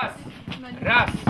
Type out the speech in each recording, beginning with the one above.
Раз. Раз.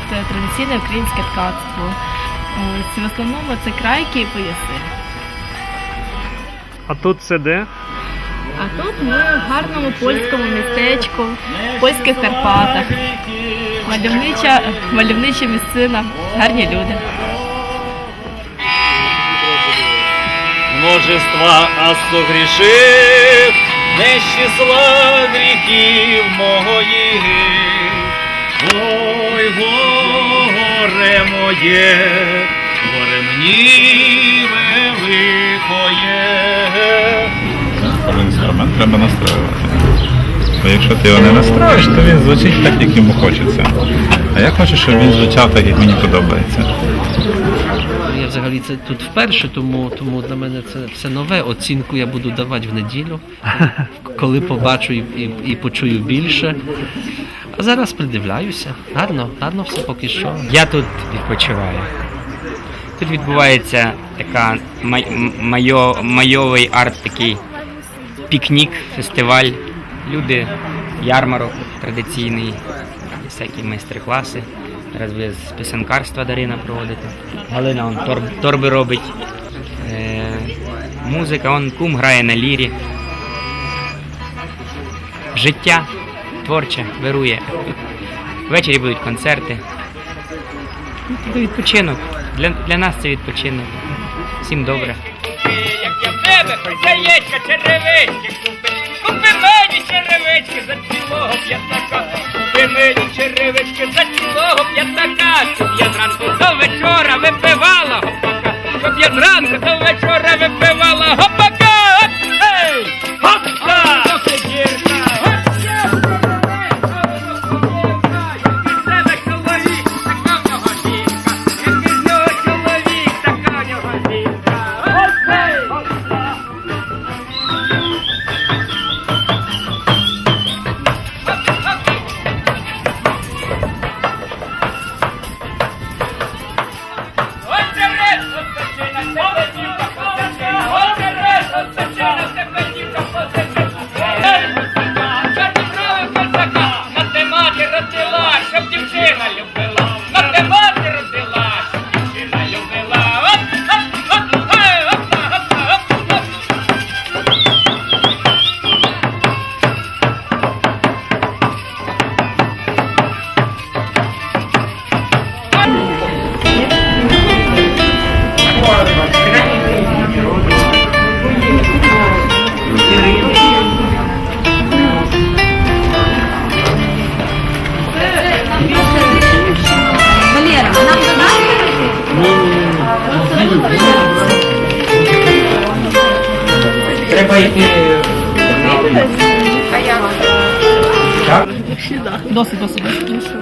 от е, традиційне українське ткацтво. В основному це крайки і пояси. А тут це де? А тут ми в гарному польському містечку, в польських Карпатах. Мальовнича, мальовнича місцина, гарні люди. Множества грішив, не з числа гріхів моїх. Ой, ой горе моє, горе мені великоє. Але інструмент треба настроювати. Бо якщо ти його не настроїш, то він звучить так, як йому хочеться. А я хочу, щоб він звучав так, як мені подобається. Я взагалі це тут вперше, тому, тому для мене це все нове. Оцінку я буду давати в неділю, коли побачу і, і, і почую більше. Зараз придивляюся. Гарно, гарно все поки що. Я тут відпочиваю. Тут відбувається така май- майо, майовий арт, такий пікнік, фестиваль. Люди, ярмарок традиційний, всякі майстер-класи. Зараз ви з писанкарства Дарина проводите. Галина он торб, торби робить. Е, музика, он кум грає на лірі. Життя творче вирує. Ввечері будуть концерти. Ну, Це відпочинок. Для, для нас це відпочинок. Всім добре. Як я в тебе яєчка, черевички купи. Купи мені черевички за цілого п'ятака. Купи мені черевички за цілого п'ятака. Щоб я зранку до вечора випивала гопака. Щоб я зранку до вечора випивала гопака. Досить, досить, досить.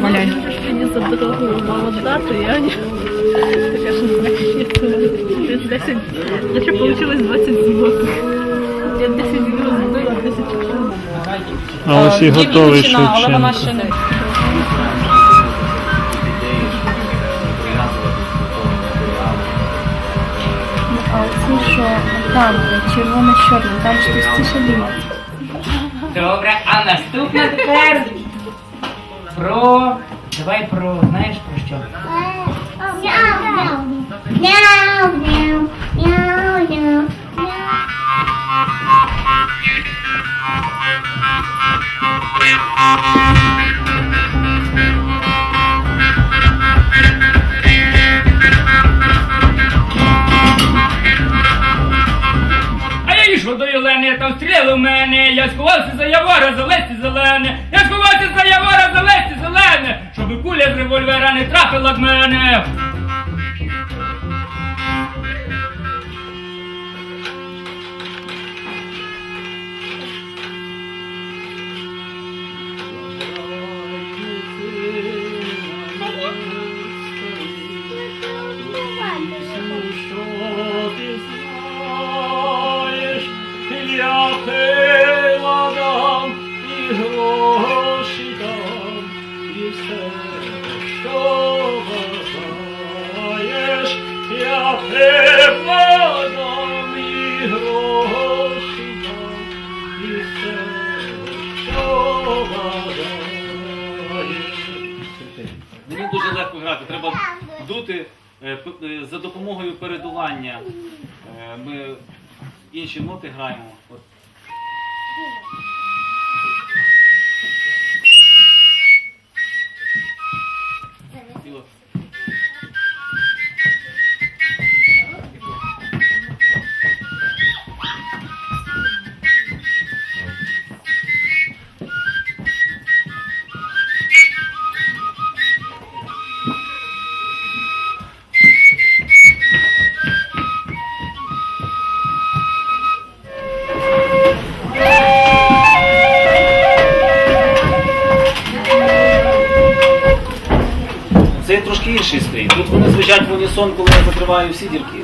Валяй. Мені за дорогу мало дати, я не... Така ж не 10, якщо вийшло 20 злотих. Я 10 злотих збила, 10 часов. Але ще й готовий але вона ще не. А оці що там, червоно-чорне, там ж товстіше лінія. Добре, а наступна тепер про. Давай про. Знаєш про що? А я йшов до Єлени, там стріли в мене. Я сховався за явора, за листі зелене. Я сховався за явора, за листі зелене. Щоб куля з револьвера не трапила в мене. Дуже. Треба дути е, е, за допомогою передування. Е, Ми інші ноти граємо. От. Це трошки інший стрій. Тут вони звучать в унісон, коли я закриваю всі дірки.